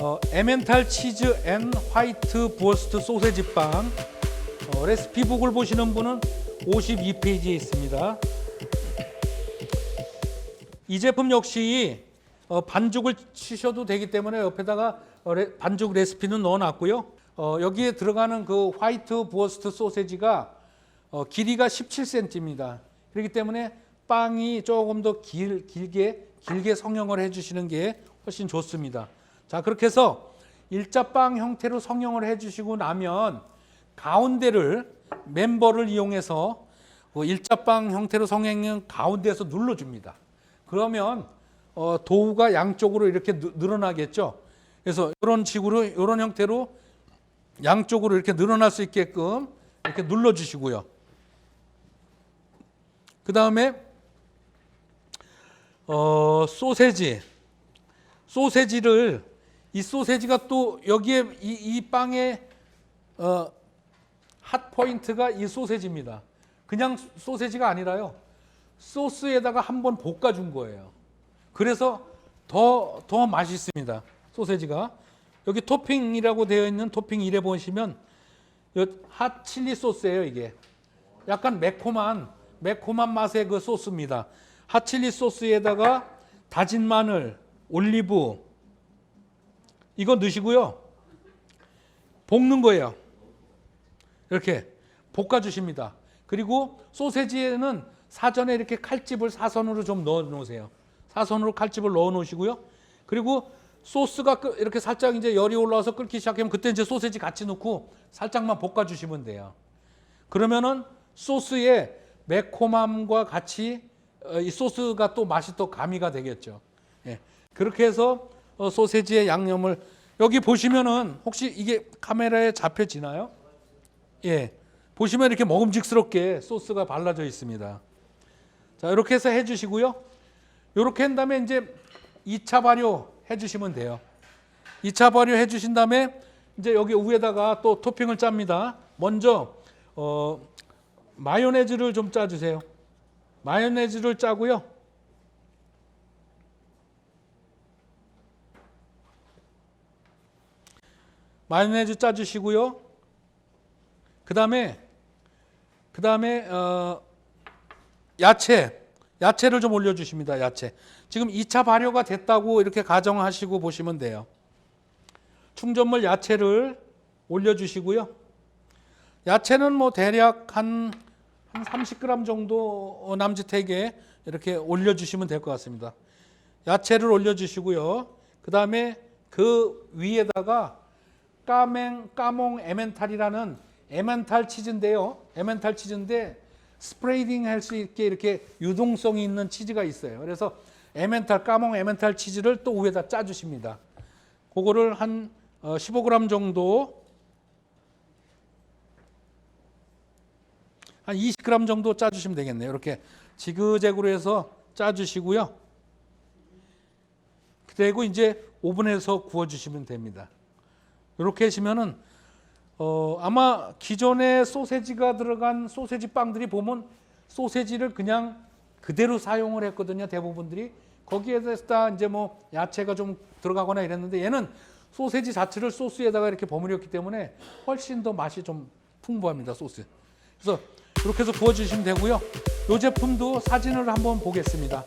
어, 에멘탈 치즈 앤 화이트 부어스트 소세지 빵 어, 레시피북을 보시는 분은 52페이지에 있습니다. 이 제품 역시 어, 반죽을 치셔도 되기 때문에 옆에다가 어, 레- 반죽 레시피는 넣어놨고요. 어, 여기에 들어가는 그 화이트 부어스트 소세지가 어, 길이가 17cm입니다. 그렇기 때문에 빵이 조금 더 길, 길게 길게 성형을 해주시는 게 훨씬 좋습니다. 자 그렇게 해서 일자빵 형태로 성형을 해주시고 나면 가운데를 멤버를 이용해서 그 일자빵 형태로 성형은 가운데에서 눌러줍니다. 그러면 어, 도우가 양쪽으로 이렇게 느- 늘어나겠죠. 그래서 이런 식으로 이런 형태로 양쪽으로 이렇게 늘어날 수 있게끔 이렇게 눌러주시고요. 그 다음에 어, 소세지, 소세지를 이 소세지가 또 여기에 이, 이 빵의 어, 핫 포인트가 이 소세지입니다. 그냥 소세지가 아니라요. 소스에다가 한번 볶아준 거예요. 그래서 더, 더 맛있습니다. 소세지가. 여기 토핑이라고 되어 있는 토핑 1에 보시면 요핫 칠리 소스예요, 이게. 약간 매콤한, 매콤한 맛의 그 소스입니다. 핫 칠리 소스에다가 다진 마늘, 올리브, 이거 넣으시고요. 볶는 거예요. 이렇게 볶아주십니다. 그리고 소세지에는 사전에 이렇게 칼집을 사선으로 좀 넣어 놓으세요. 사선으로 칼집을 넣어 놓으시고요. 그리고 소스가 끓- 이렇게 살짝 이제 열이 올라와서 끓기 시작하면 그때 이제 소세지 같이 넣고 살짝만 볶아 주시면 돼요. 그러면은 소스의 매콤함과 같이 어, 이 소스가 또 맛이 또 가미가 되겠죠. 예. 그렇게 해서 어, 소세지의 양념을 여기 보시면은 혹시 이게 카메라에 잡혀지나요? 예. 보시면 이렇게 먹음직스럽게 소스가 발라져 있습니다. 자, 이렇게 해서 해 주시고요. 이렇게 한 다음에 이제 2차 발효 해 주시면 돼요. 2차 발효 해 주신 다음에 이제 여기 위에다가 또 토핑을 짭니다. 먼저 어, 마요네즈를 좀 짜 주세요. 마요네즈를 짜고요. 마요네즈 짜 주시고요. 그 다음에 그 다음에 어, 야채 야채를 좀 올려 주십니다. 야채. 지금 2차 발효가 됐다고 이렇게 가정하시고 보시면 돼요. 충전물 야채를 올려 주시고요. 야채는 뭐 대략 한, 한 30g 정도 남짓하게 이렇게 올려 주시면 될 것 같습니다. 야채를 올려 주시고요. 그 다음에 그 위에다가 까맹 까몽 에멘탈이라는 에멘탈 치즈인데요. 에멘탈 치즈인데 스프레이딩 할 수 있게 이렇게 유동성이 있는 치즈가 있어요. 그래서 에멘탈 까몽 에멘탈 치즈를 또 위에다 짜 주십니다. 그거를 한 어, 15g 정도 한 20g 정도 짜 주시면 되겠네요. 이렇게 지그재그로 해서 짜 주시고요. 그리고 이제 오븐에서 구워 주시면 됩니다. 이렇게 하시면은 어, 아마 기존에 소세지가 들어간 소세지 빵들이 보면 소세지를 그냥 그대로 사용을 했거든요. 대부분들이 거기에다 이제 뭐 야채가 좀 들어가거나 이랬는데 얘는 소세지 자체를 소스에다가 이렇게 버무렸기 때문에 훨씬 더 맛이 좀 풍부합니다. 소스. 그래서 이렇게 해서 구워 주시면 되고요. 이 제품도 사진을 한번 보겠습니다.